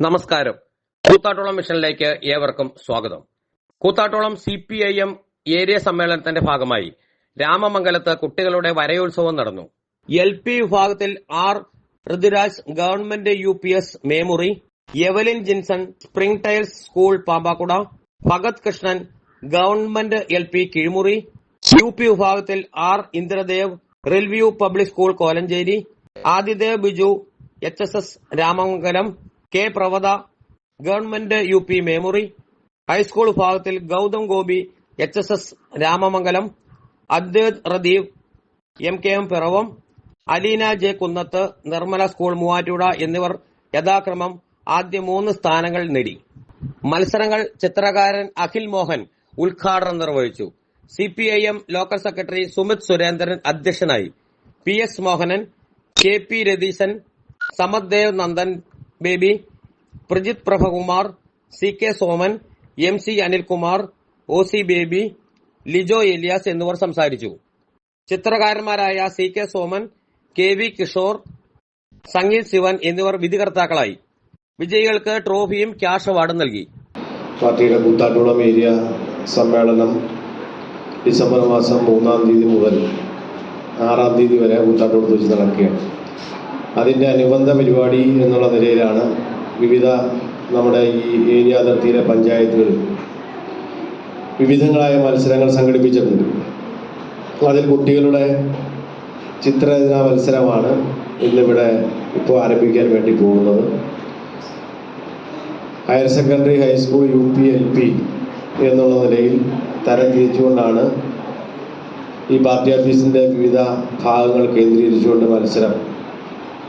നമസ്കാരം. കൂത്താട്ടോളം മിഷനിലേക്ക് ഏവർക്കും സ്വാഗതം. Koothattukulam C P I M area സമ്മേളനത്തിന്റെ ഭാഗമായി രാമമംഗലത്ത് കുട്ടികളുടെ വരയോത്സവം നടന്നു. എൽ പി വിഭാഗത്തിൽ R Rithuraj government U P S Memuri Evelyn Jinson spring tiles school Pampakuda Bhagath Krishnan government L P Kizhimuri U P വിഭാഗത്തിൽ R Indradev റിൽവ്യൂ public school Kolenchery Adidev Biju H S S Ramamangalam K Pravatha government U P Memuri high school വിഭാഗത്തിൽ Gautham Gopi H S S Ramamangalam Adwaith Radeev M K M Piravom Aleena J Kunnath Nirmala school Muvattupuzha എന്നിവർ യഥാക്രമം ആദ്യ മൂന്ന് സ്ഥാനങ്ങൾ നേടി. മത്സരങ്ങൾ ചിത്രകാരൻ അഖിൽ മോഹൻ ഉദ്ഘാടനം നിർവഹിച്ചു. C P I M local secretary Sumith Surendran അധ്യക്ഷനായി. P S Mohanan K P Ratheesan Samaddev Nandan Baby Prajith Prabhakumar C K Soman M C Anilkumar O C Baby Lijo Eliyas എന്നിവർ സംസാരിച്ചു. ചിത്രകാരന്മാരായ C K Soman K V Kishore Sangeeth Shivan എന്നിവർ വിധികർത്താക്കളായി. വിജയികൾക്ക് ട്രോഫിയും cash അവാർഡും നൽകി. പാർട്ടിയുടെ കൂത്താട്ടോളം area സമ്മേളനം December മാസം മൂന്നാം തീയതി മുതൽ ആറാം തീയതി വരെ കൂത്താട്ടോടത്ത് വെച്ച് നടക്കുകയാണ്. അതിന്റെ അനുബന്ധ പരിപാടി എന്നുള്ള നിലയിലാണ് വിവിധ നമ്മുടെ ഈ ഏരിയ അതിർത്തിയിലെ പഞ്ചായത്തുകൾ വിവിധങ്ങളായ മത്സരങ്ങൾ സംഘടിപ്പിച്ചിട്ടുണ്ട്. അതിൽ കുട്ടികളുടെ ചിത്രരചന മത്സരമാണ് ഇന്നിവിടെ ഇപ്പോൾ ആരംഭിക്കാൻ വേണ്ടി പോകുന്നത്. Higher secondary high school U P L P എന്നുള്ള നിലയിൽ തരം തിരിച്ചുകൊണ്ടാണ് ഈ പാർട്ടി ഓഫീസിന്റെ വിവിധ ഭാഗങ്ങൾ കേന്ദ്രീകരിച്ചുകൊണ്ട് മത്സരം